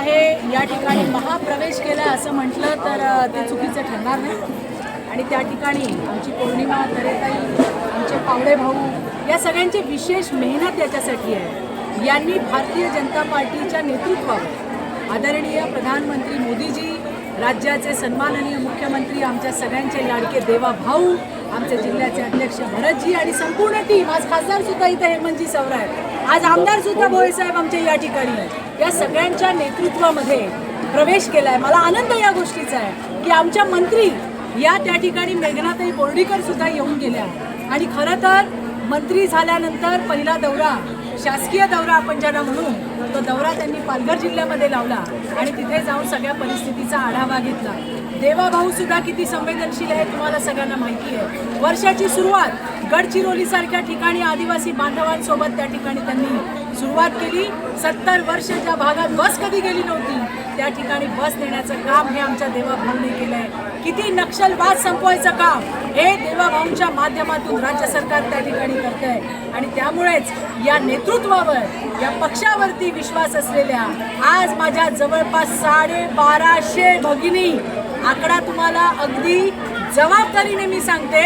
आहे या ठिकाणी महाप्रवेश केला असं म्हटलं तर ते चुकीचं ठरणार नाही. आणि त्या ठिकाणी आमची पौर्णिमा तरेताई आमचे पावडे भाऊ या सगळ्यांची विशेष मेहनत याच्यासाठी आहे. यांनी भारतीय जनता पार्टीच्या नेतृत्वावर आदरणीय प्रधानमंत्री मोदीजी राज्याचे सन्माननीय मुख्यमंत्री आमच्या सगळ्यांचे लाडके देवा भाऊ आमचे जिल्ह्याचे अध्यक्ष भरतजी आणि संपूर्ण टीम आज खासदार सुद्धा इथं हेमंतजी सवरा आहेत आज आमदार सुद्धा भोळे साहेब आमच्या या ठिकाणी आहेत. या सगळ्यांच्या नेतृत्वामध्ये प्रवेश केलाय. मला आनंद या गोष्टीचा आहे की आमच्या मंत्री या त्या ठिकाणी मेघनाताई बोर्डीकर सुद्धा येऊन गेल्या. आणि खरं तर मंत्री झाल्यानंतर पहिला दौरा शासकीय दौरा आपण ज्यांना म्हणू तो दौरा त्यांनी पालघर जिल्ह्यामध्ये लावला आणि तिथे जाऊन सगळ्या परिस्थितीचा आढावा घेतला. देवाभाऊ सुद्धा किती संवेदनशील आहे तुम्हाला सगळ्यांना माहिती आहे. वर्षाची सुरुवात गडचिरोलीसारख्या ठिकाणी आदिवासी बांधवांसोबत त्या ठिकाणी त्यांनी सुरुवात केली. सत्तर वर्ष ज्या भागात बस कधी गेली नव्हती त्या ठिकाणी बस देण्याचं काम हे आमच्या देवाभाऊने केलं आहे किती नक्षलवाद संपवायचं काम हे देवाभाऊंच्या माध्यमातून राज्य सरकार त्या ठिकाणी करत आहे आणि त्यामुळेच या नेतृत्वावर या पक्षावरती विश्वास असलेल्या आज माझ्या जवळपास साडे बाराशे भगिनी आकडा तुम्हाला अगदी जबाबदारीने मी सांगते.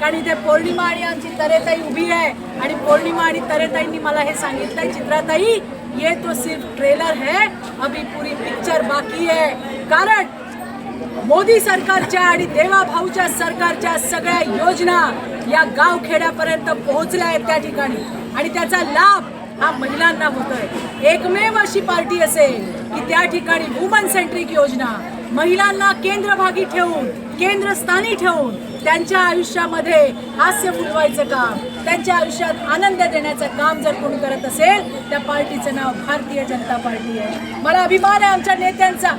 कारण इथे पौर्णिमा आणि आमची तरेताई उभी आहे. आणि पौर्णिमा आणि तरेताईंनी मला हे सांगितलंय चित्राताई ये तो सिर्फ ट्रेलर है अभी पूरी पिक्चर बाकी है. कारण मोदी सरकारच्या आणि देवा भाऊच्या सरकारच्या सगळ्या योजना या गाव खेड्यापर्यंत पोहोचल्या आहेत त्या ठिकाणी. आणि त्याचा लाभ हा महिलांना होतोय. एकमेव अशी पार्टी असेल की त्या ठिकाणी वुमन सेंट्रिक योजना महिलांना केंद्रभागी ठेवून केंद्रस्थानी ठेवून त्यांच्या आयुष्यामध्ये हास्य फुलवायचं काम त्यांच्या आयुष्यात आनंद देण्याचं काम जर कोणी करत असेल त्या पार्टीचं नाव भारतीय जनता पार्टी आहे. मला अभिमान आहे आमच्या नेत्यांचा.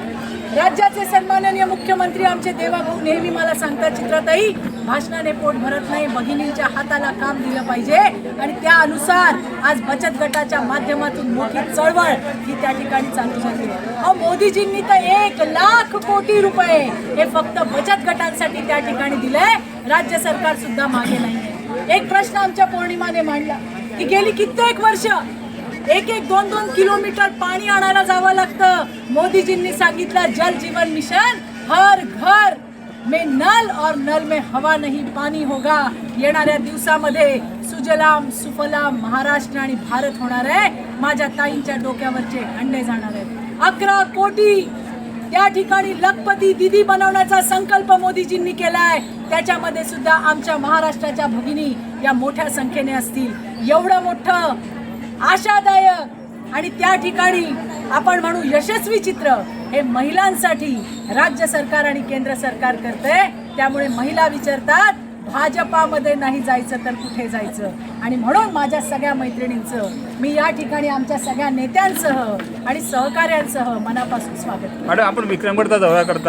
राज्याचे सन्माननीय मुख्यमंत्री आमचे देवाभाऊ नेहमी मला सांगतात चित्रातही भाषणाने पोट भरत नाही भगिनींच्या हाताला काम दिलं पाहिजे आणि त्यानुसार आज बचत गटाच्या माध्यमातून मोठी चळवळ ही त्या ठिकाणी चालू झाली अहो मोदीजींनी तर एक लाख कोटी रुपये हे फक्त बचत गटांसाठी त्या ठिकाणी दिलंय. राज्य सरकार सुद्धा मागे नाही एक प्रश्न आमच्या पौर्णिमाने मांडला की गेली कित्येक वर्ष एक एक दोन दोन किलोमीटर पाणी आणायला जावं लागतं. मोदीजींनी सांगितलं जल जीवन मिशन हर घर में नल और नल में हवा नाही पाणी होगा. येणाऱ्या दिवसामध्ये सुजलाम सुफलाम महाराष्ट्र आणि भारत होणार आहे. माझ्या ताईंच्या डोक्यावरचे अंडे जाणार आहेत. अकरा कोटी त्या ठिकाणी लखपती दिदी बनवण्याचा संकल्प मोदीजींनी केलाय. त्याच्यामध्ये सुद्धा आमच्या महाराष्ट्राच्या भगिनी या मोठ्या संख्येने असतील. एवढं मोठं आशादायक. आणि त्या ठिकाणी आपण म्हणू यशस्वी चित्र हे महिलांसाठी राज्य सरकार आणि केंद्र सरकार करते त्यामुळे महिला विचारतात भाजपामध्ये नाही जायचं तर कुठे जायचं? आणि म्हणून माझ्या सगळ्या मैत्रिणींचं मी या ठिकाणी आमच्या सगळ्या नेत्यांसह आणि सहकाऱ्यांसह मनापासून स्वागत मॅडम आपण विक्रमगडचा दौरा करता.